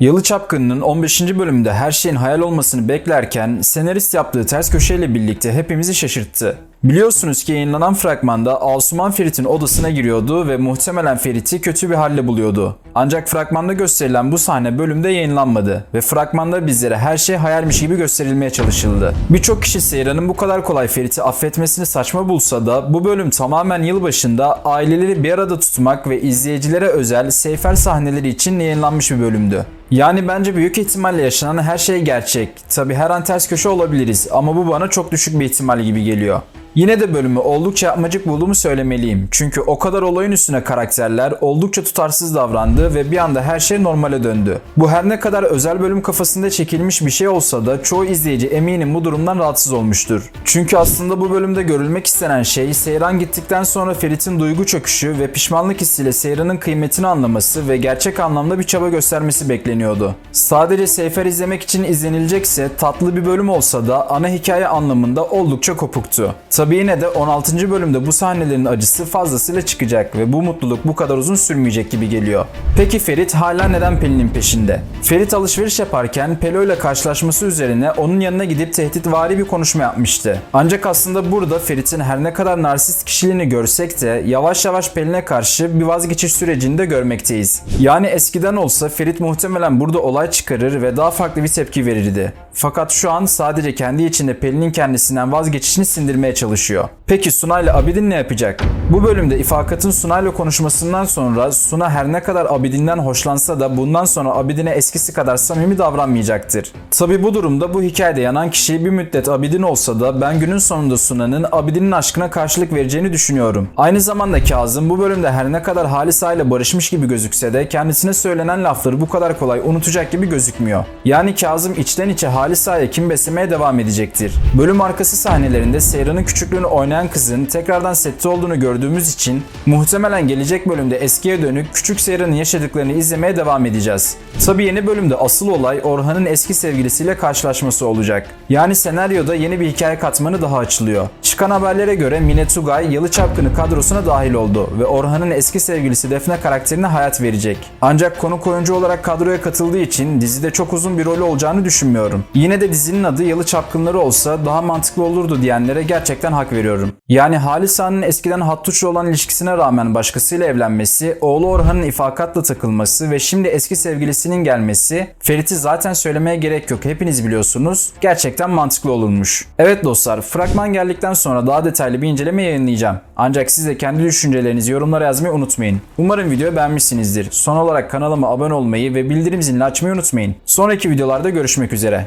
Yalı Çapkını'nın 15. bölümünde her şeyin hayal olmasını beklerken senarist yaptığı ters köşeyle birlikte hepimizi şaşırttı. Biliyorsunuz ki yayınlanan fragmanda Asuman Ferit'in odasına giriyordu ve muhtemelen Ferit'i kötü bir halle buluyordu. Ancak fragmanda gösterilen bu sahne bölümde yayınlanmadı ve fragmanda bizlere her şey hayalmiş gibi gösterilmeye çalışıldı. Birçok kişi Seyran'ın bu kadar kolay Ferit'i affetmesini saçma bulsa da bu bölüm tamamen yılbaşında aileleri bir arada tutmak ve izleyicilere özel seyfer sahneleri için yayınlanmış bir bölümdü. Yani bence büyük ihtimalle yaşanan her şey gerçek. Tabi her an ters köşe olabiliriz ama bu bana çok düşük bir ihtimal gibi geliyor. Yine de bölümü oldukça yapmacık bulduğumu söylemeliyim. Çünkü o kadar olayın üstüne karakterler oldukça tutarsız davrandı ve bir anda her şey normale döndü. Bu her ne kadar özel bölüm kafasında çekilmiş bir şey olsa da çoğu izleyici eminim bu durumdan rahatsız olmuştur. Çünkü aslında bu bölümde görülmek istenen şey Seyran gittikten sonra Ferit'in duygu çöküşü ve pişmanlık hissiyle Seyran'ın kıymetini anlaması ve gerçek anlamda bir çaba göstermesi bekleniyordu. Sadece Seyfer izlemek için izlenilecekse tatlı bir bölüm olsa da ana hikaye anlamında oldukça kopuktu. Tabi yine de 16. bölümde bu sahnelerin acısı fazlasıyla çıkacak ve bu mutluluk bu kadar uzun sürmeyecek gibi geliyor. Peki Ferit hala neden Pelin'in peşinde? Ferit alışveriş yaparken Pelo ile karşılaşması üzerine onun yanına gidip tehditvari bir konuşma yapmıştı. Ancak aslında burada Ferit'in her ne kadar narsist kişiliğini görsek de yavaş yavaş Pelin'e karşı bir vazgeçiş sürecini de görmekteyiz. Yani eskiden olsa Ferit muhtemelen burada olay çıkarır ve daha farklı bir tepki verirdi. Fakat şu an sadece kendi içinde Pelin'in kendisinden vazgeçişini sindirmeye çalışıyor. Peki Suna ile Abidin ne yapacak? Bu bölümde İfakat'ın Suna ile konuşmasından sonra Suna her ne kadar Abidin'den hoşlansa da bundan sonra Abidin'e eskisi kadar samimi davranmayacaktır. Tabi bu durumda bu hikayede yanan kişi bir müddet Abidin olsa da ben günün sonunda Suna'nın Abidin'in aşkına karşılık vereceğini düşünüyorum. Aynı zamanda Kazım bu bölümde her ne kadar Halisa ile barışmış gibi gözükse de kendisine söylenen lafları bu kadar kolay unutacak gibi gözükmüyor. Yani Kazım içten içe Halisa'ya kim beslemeye devam edecektir. Bölüm arkası sahnelerinde Seyran'ın küçüklüğünü oynayan kızın tekrardan sette olduğunu gördüğümüz için muhtemelen gelecek bölümde eskiye dönük küçük Seyran'ın yaşadıklarını izlemeye devam edeceğiz. Tabi yeni bölümde asıl olay Orhan'ın eski sevgilisiyle karşılaşması olacak. Yani senaryoda yeni bir hikaye katmanı daha açılıyor. Çıkan haberlere göre Mine Tugay Yalı Çapkını kadrosuna dahil oldu ve Orhan'ın eski sevgilisi Defne karakterine hayat verecek. Ancak konuk oyuncu olarak kadroya katıldığı için dizide çok uzun bir rolü olacağını düşünmüyorum. Yine de dizinin adı Yalı Çapkınları olsa daha mantıklı olurdu diyenlere gerçekten hak veriyorum. Yani Halisa'nın eskiden Hattuç'la olan ilişkisine rağmen başkasıyla evlenmesi, oğlu Orhan'ın ifakatla takılması ve şimdi eski sevgilisinin gelmesi, Ferit'i zaten söylemeye gerek yok hepiniz biliyorsunuz. Gerçekten mantıklı olurmuş. Evet dostlar, fragman geldikten sonra daha detaylı bir inceleme yayınlayacağım. Ancak siz de kendi düşüncelerinizi yorumlara yazmayı unutmayın. Umarım videoyu beğenmişsinizdir. Son olarak kanalıma abone olmayı ve bildirim zilini açmayı unutmayın. Sonraki videolarda görüşmek üzere.